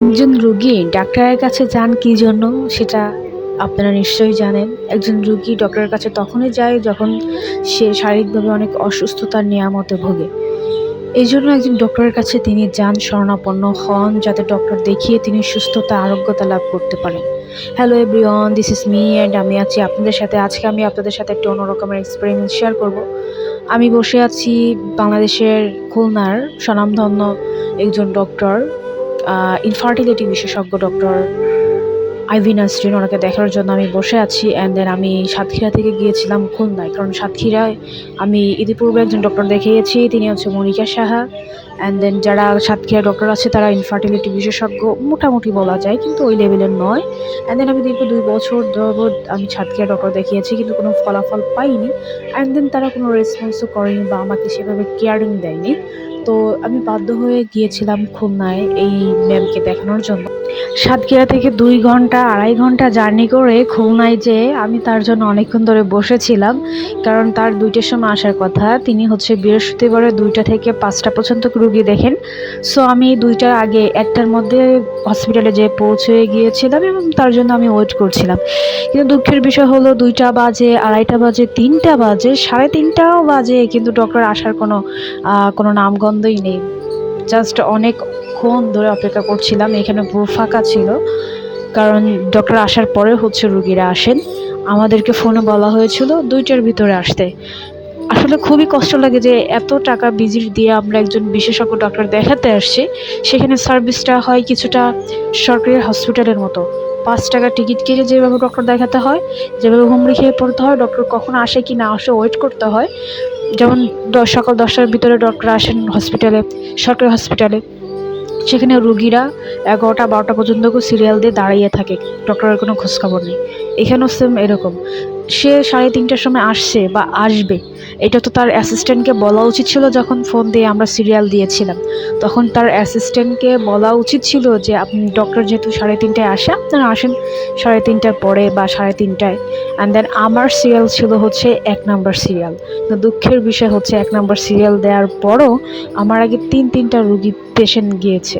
একজন রুগী ডাক্তারের কাছে যান কী জন্য, সেটা আপনারা নিশ্চয়ই জানেন। একজন রুগী ডক্টরের কাছে তখনই যায় যখন সে শারীরিকভাবে অনেক অসুস্থতার নিয়ামতে ভোগে। এই জন্য একজন ডক্টরের কাছে তিনি যান, শরণাপন্ন হন, যাতে ডক্টর দেখিয়ে তিনি সুস্থতা, আরোগ্যতা লাভ করতে পারেন। Hello everyone this is me and আমি আছি আপনাদের সাথে। আজকে আমি আপনাদের সাথে একটা অন্য রকমের এক্সপেরিমেন্ট শেয়ার করব। আমি বসে আছি বাংলাদেশের খুলনার স্বনামধন্য একজন ডক্টর। ইনফার্টিলিটি বিশেষজ্ঞ ডক্টর আইভি নাসরিন ওনাকে দেখার জন্য আমি বসে আছি অ্যান্ড দেন আমি সাতক্ষীরা থেকে গিয়েছিলাম খুলনায়। কারণ সাতক্ষীরায় আমি ইতিপূর্বে একজন ডক্টর দেখিয়েছি, তিনি হচ্ছে মনিকা সাহা অ্যান্ড দেন যারা সাতক্ষীরা ডক্টর আছে, তারা ইনফার্টিলিটি বিশেষজ্ঞ, মোটামুটি বলা যায়, কিন্তু ওই লেভেলের নয়। অ্যান্ড দেন আমি দীর্ঘ দুই বছর যাবৎ আমি সাতক্ষীরা ডক্টর দেখিয়েছি, কিন্তু কোনো ফলাফল পাইনি। অ্যান্ড দেন তারা কোনো রেসপন্সও করেনি বা আমাকে সেভাবে কেয়ারিং দেয়নি। তো আমি বাধ্য হয়ে গিয়েছিলাম খুলনায় এই ম্যামকে দেখানোর জন্য। সাতক্ষীরা থেকে দুই ঘণ্টা, আড়াই ঘণ্টা জার্নি করে খুলনায় যেয়ে আমি তার জন্য অনেকক্ষণ ধরে বসেছিলাম, কারণ তার দুইটার সময় আসার কথা। তিনি হচ্ছে বৃহস্পতিবারে দুইটা থেকে পাঁচটা পর্যন্ত রুগী দেখেন। সো আমি দুইটার আগে একটার মধ্যে হসপিটালে যেয়ে পৌঁছে গিয়েছিলাম এবং তার জন্য আমি ওয়েট করছিলাম। কিন্তু দুঃখের বিষয় হলো দুইটা বাজে, আড়াইটা বাজে, তিনটা বাজে, সাড়ে তিনটাও বাজে, কিন্তু ডক্টর আসার কোনো কোনো কোনো নামগন্ধই নেই। জাস্ট অনেকক্ষণ ধরে অপেক্ষা করছিলাম, এখানে পুরো ফাঁকা ছিল। কারণ ডক্টর আসার পরে হচ্ছে রুগীরা আসেন। আমাদেরকে ফোনে বলা হয়েছিল দুইটার ভিতরে আসতে। আসলে খুবই কষ্ট লাগে যে এত টাকা ভিজিট দিয়ে আমরা একজন বিশেষজ্ঞ ডক্টর দেখাতে আসছি। সেখানে সার্ভিসটা হয় কিছুটা সরকারি হসপিটালের মতো। পাঁচ টাকা টিকিট কেটে যেভাবে ডক্টর দেখাতে হয়, যেভাবে হুমড়ি খেয়ে পড়তে হয় ডক্টর কখন আসে কি না আসে ওয়েট করতে হয়। যেমন সকাল দশটার ভিতরে ডক্টর আসেন হসপিটালে সরকারি হসপিটালে সেখানে রুগীরা এগারোটা, বারোটা পর্যন্ত সিরিয়াল দিয়ে দাঁড়িয়ে থাকে ডক্টরের কোনো খোঁজখবর নেই। এখানেও সেম এরকম। সে সাড়ে তিনটার সময় আসছে বা আসবে। এটা তো তার অ্যাসিস্ট্যান্টকে বলা উচিত ছিল যখন ফোন দিয়ে আমরা সিরিয়াল দিয়েছিলাম। তখন তার অ্যাসিস্ট্যান্টকে বলা উচিত ছিল যে, আপনি ডক্টর যেহেতু সাড়ে তিনটায় আসে, আপনারা আসেন সাড়ে তিনটার পরে বা সাড়ে তিনটায়। অ্যান্ড দেন আমার সিরিয়াল ছিল হচ্ছে এক নাম্বার সিরিয়াল তো দুঃখের বিষয় হচ্ছে এক নাম্বার সিরিয়াল দেওয়ার পরও আমার আগে তিন তিনটা রুগী পেশেন্ট গিয়েছে।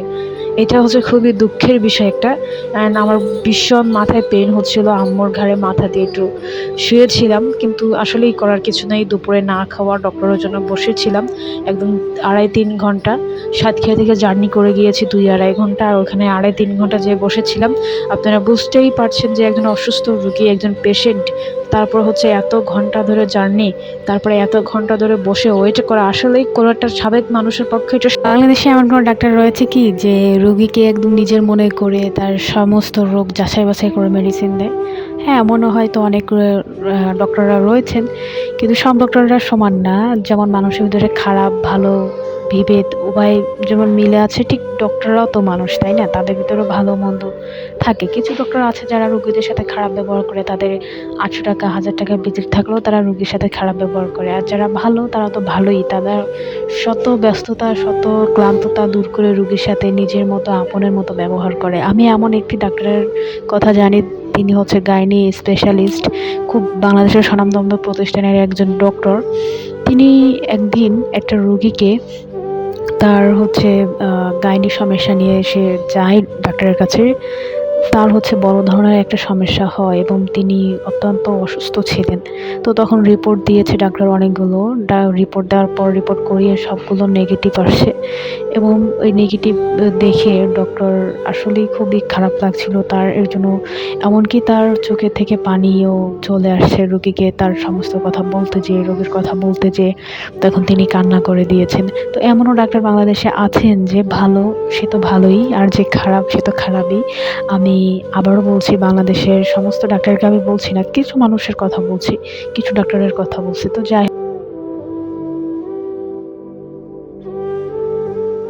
এটা হচ্ছে খুবই দুঃখের বিষয় একটা। অ্যান্ড আমার ভীষণ মাথায় পেন হচ্ছিল, আম্মুর ঘাড়ে মাথা দিয়ে একটু শুয়েছিলাম, কিন্তু আসলেই করার কিছু নেই। দুপুরে না খাওয়া, ডক্টরের জন্য বসেছিলাম একদম আড়াই তিন ঘণ্টা। সাতক্ষীরা থেকে জার্নি করে গিয়েছি দুই আড়াই ঘণ্টা, আর ওখানে আড়াই তিন ঘণ্টা যেয়ে বসেছিলাম। আপনারা বুঝতেই পারছেন যে একজন অসুস্থ রুগী, একজন পেশেন্ট তারপর হচ্ছে এত ঘণ্টা ধরে জার্নি, তারপরে এত ঘণ্টা ধরে বসে ওয়েট করা, আসলেই কোনো একটা সাবেক মানুষের পক্ষে এটা বাংলাদেশে এমন কোনো ডাক্তার রয়েছে কি যে রুগীকে একদম নিজের মনে করে তার সমস্ত রোগ যাচাই বাছাই করে মেডিসিন দেয়? হ্যাঁ এমনও হয়তো অনেক ডক্টররা রয়েছেন, কিন্তু সব ডক্টররা সমান না। যেমন মানুষের ভিতরে খারাপ, ভালো, বিভেদ, উভয় যেমন মিলে আছে, ঠিক ডক্টররাও তো মানুষ, তাই না? তাদের ভিতরেও ভালো, মন্দ থাকে। কিছু ডক্টর আছে যারা রোগীদের সাথে খারাপ ব্যবহার করে, তাদের আটশো টাকা, হাজার টাকা ভিজিট থাকলেও তারা রোগীর সাথে খারাপ ব্যবহার করে। আর যারা ভালো, তারা তো ভালোই। তাদের শত ব্যস্ততা, শত ক্লান্ততা দূর করে রোগীর সাথে নিজের মতো, আপনের মতো ব্যবহার করে। আমি এমন একটি ডাক্তারের কথা জানি, তিনি হচ্ছে গাইনি স্পেশালিস্ট খুব বাংলাদেশের স্বনামধন্য প্রতিষ্ঠানের একজন ডক্টর তিনি একদিন একটা রুগীকে তার হচ্ছে গাইনি সমস্যা নিয়ে সে যায় ডাক্তারের কাছে। তার হচ্ছে বড় ধরনের একটা সমস্যা হয় এবং তিনি অত্যন্ত অসুস্থ ছিলেন। তো তখন রিপোর্ট দিয়েছে ডাক্তার অনেকগুলো। রিপোর্ট দেওয়ার পর রিপোর্ট করিয়ে সবগুলো নেগেটিভ আসছে এবং ওই নেগেটিভ দেখে ডক্টর আসলেই খুবই খারাপ লাগছিল তার এর জন্য। এমনকি তার চোখে থেকে পানিও চলে আসছে রোগীকে তার সমস্ত কথা বলতে যেয়ে, রোগীর কথা বলতে যেয়ে। তখন তিনি কান্না করে দিয়েছেন। তো এমনও ডাক্তার বাংলাদেশে আছেন যে ভালো, সে তো ভালোই, আর যে খারাপ সে তো খারাপই। আমি আবারও বলছি, বাংলাদেশের সমস্ত ডাক্তারকে আমি বলছি না, কিছু মানুষের কথা বলছি, কিছু ডাক্তারের কথা বলছি। তো যাই